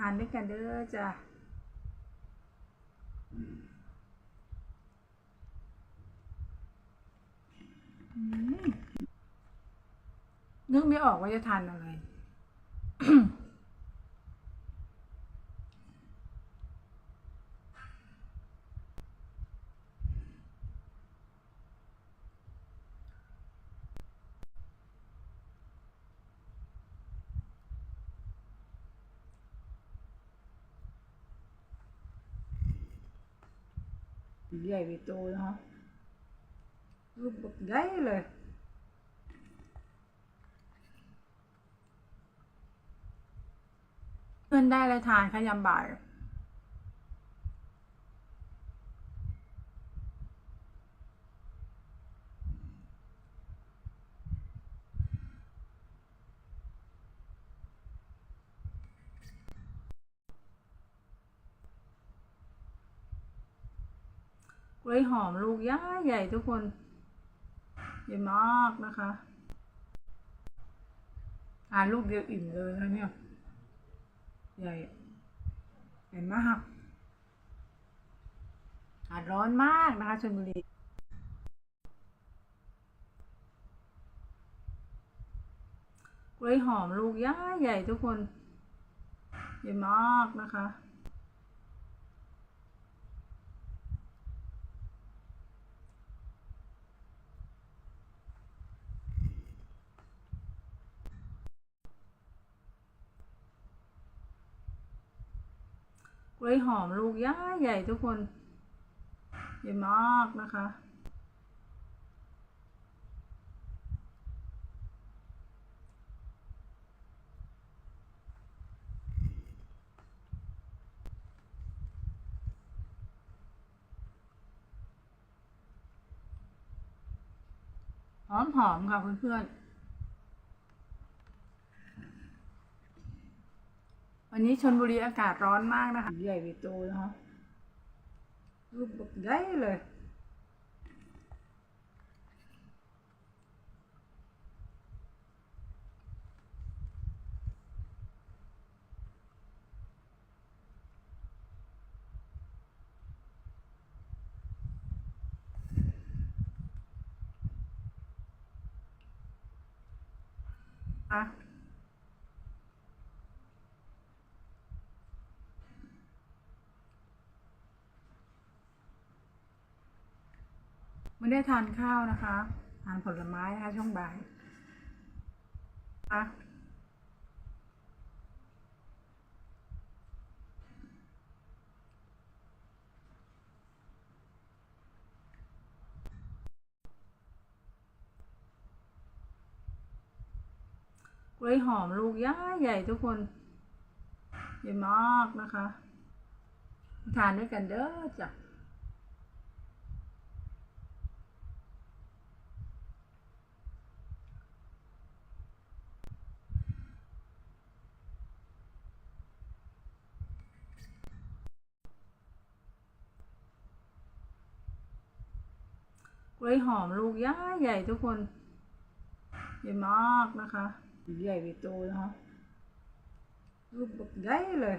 ทานด้วยกันเด้อจ้ะอืมนึกไม่ออกว่าจะทานอะไร ใหญ่ไปโตนะฮะรูปแบบใหญ่เลยเพื่อนได้อะไรทานคะยามบ่าย ล้วยหอมลูกย่าใหญ่ทุกคนใหญ่มากนะคะทานลูกเดียวอิ่มเลยนะเนี่ย ใหญ่ใหญ่มากอากาศร้อนมากนะคะชลบุรีกล้วยหอมลูกย่าใหญ่ทุกคน ใหญ่มากนะคะ กล้วยหอมลูกย่าใหญ่ทุกคนใหญ่มากนะคะ หอมๆค่ะเพื่อนๆ วันนี้ชนบุรีอากาศร้อนมากนะคะใหญ่ไปโตนะคะรูปแบบใหญ่เลยอะ ไม่ได้ทานข้าวนะคะทานผลไม้นะคะช่วงบ่ายอะกล้วยหอมลูกย่าใหญ่ทุกคนใหญ่มากนะคะ ทานด้วยกันเด้อจ้ะ กล้วยหอมลูกย่าใหญ่ทุกคนใหญ่มากนะคะใหญ่ไปโตนะคะรูปแบบใหญ่เลย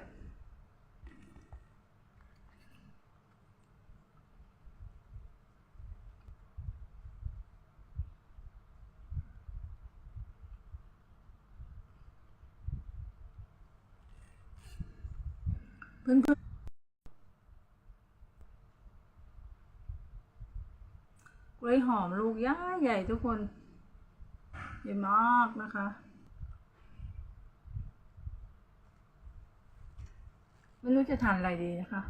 เพื่อนๆ กล้วยหอมลูกย่าใหญ่ทุกคนใหญ่มากนะคะ ไม่รู้จะทานอะไรดีนะคะ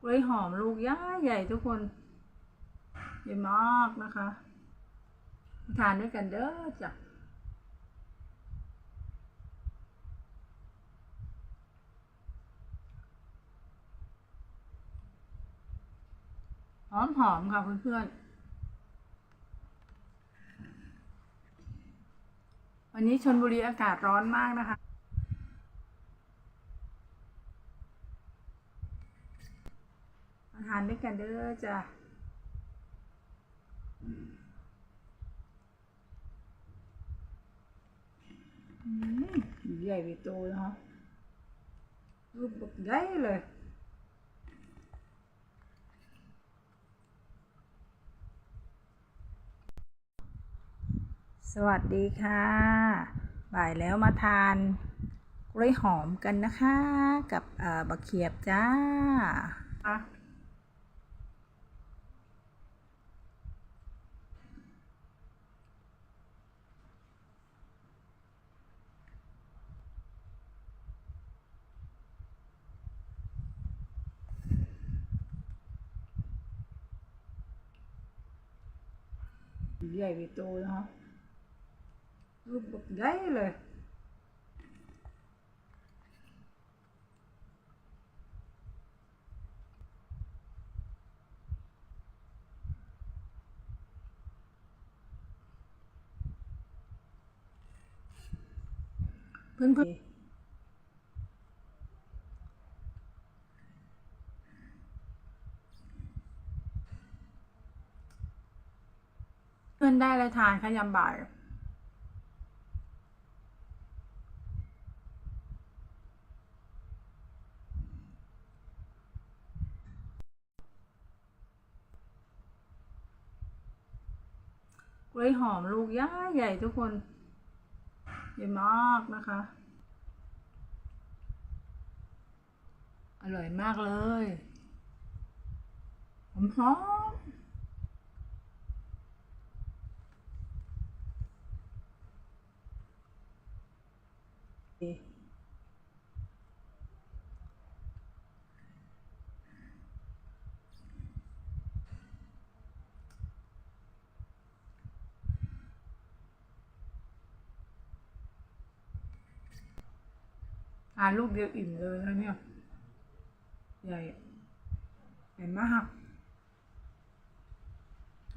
กล้วยหอมลูกย่าใหญ่ทุกคนใหญ่มากนะคะ ทานด้วยกันเด้อจ้ะ หอมหอมค่ะเพื่อนๆ วันนี้ชนบุรีอากาศร้อนมากนะคะ อาหารด้วยกันเด้อจ้ะใหญ่ไปโตนะคะรูปแบบใหญ่เลย สวัสดีค่ะ บ่ายแล้วมาทานกล้วยหอมกันนะคะ กับบักเขียบจ้าอ่ใหญ่ไปโตนะคะ รูปแบักใหญ่เลยเพื่อนเพื่อนเพื่อนได้อะไรทานคะยามบ่าย กล้วยหอมลูกย่าใหญ่ทุกคนใหญ่มากนะคะ อร่อยมากเลยหอมหอมทานลูกเดียวอิ่มเลยนะเนี่ย ใหญ่ใหญ่มาก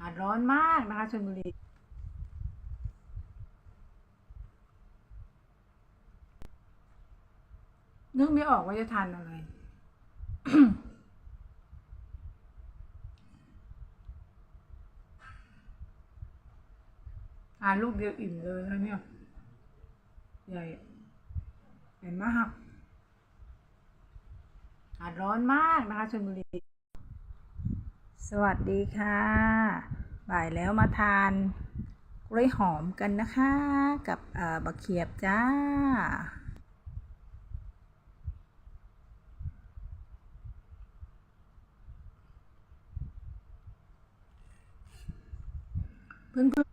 อากาศร้อนมากนะคะชลบุรีนึกไม่ออกว่าจะทานอะไรทานลูกเดียวอิ่มเลยนะเนี่ย ใหญ่ หญ่มากอากาศร้อนมากนะคะชลบุรี สวัสดีค่ะ บ่ายแล้วมาทานกล้วยหอมกันนะคะ กับบักเขียบจ้าเพื่อนเพื่อน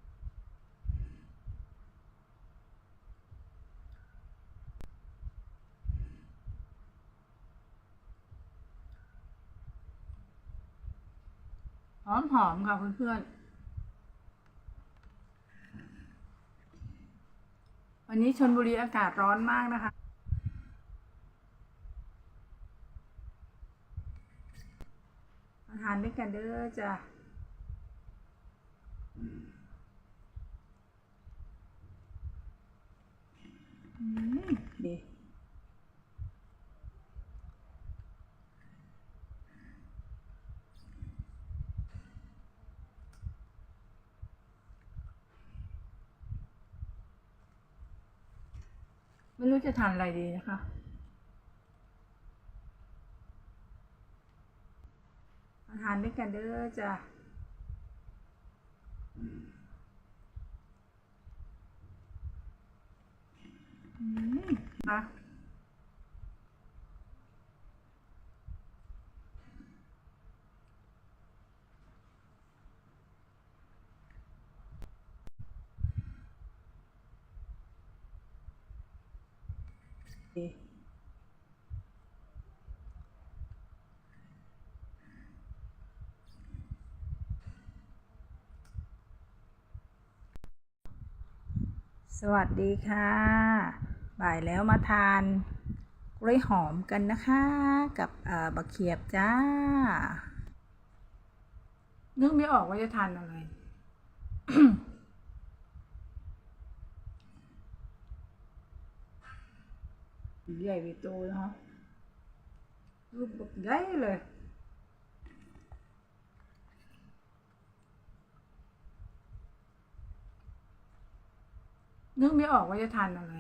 หอมค่ะเพื่อนเพื่อนๆ วันนี้ชนบุรีอากาศร้อนมากนะคะ อาหารด้วยกันเด้อจ้ะ อืมดีไม่ รู้จะทานอะไรดีนะคะ อาหารด้วยกันเด้อจ้ะอืมนะ สวัสดีค่ะ บ่ายแล้วมาทานกล้วยหอมกันนะคะ กับบักเขียบจ้า นึกไม่ออกว่าจะทานอะไร ใหญ่ไปโตนะฮะรูปแบบใหญ่เลยนึกไม่ออกว่าจะทานอะไร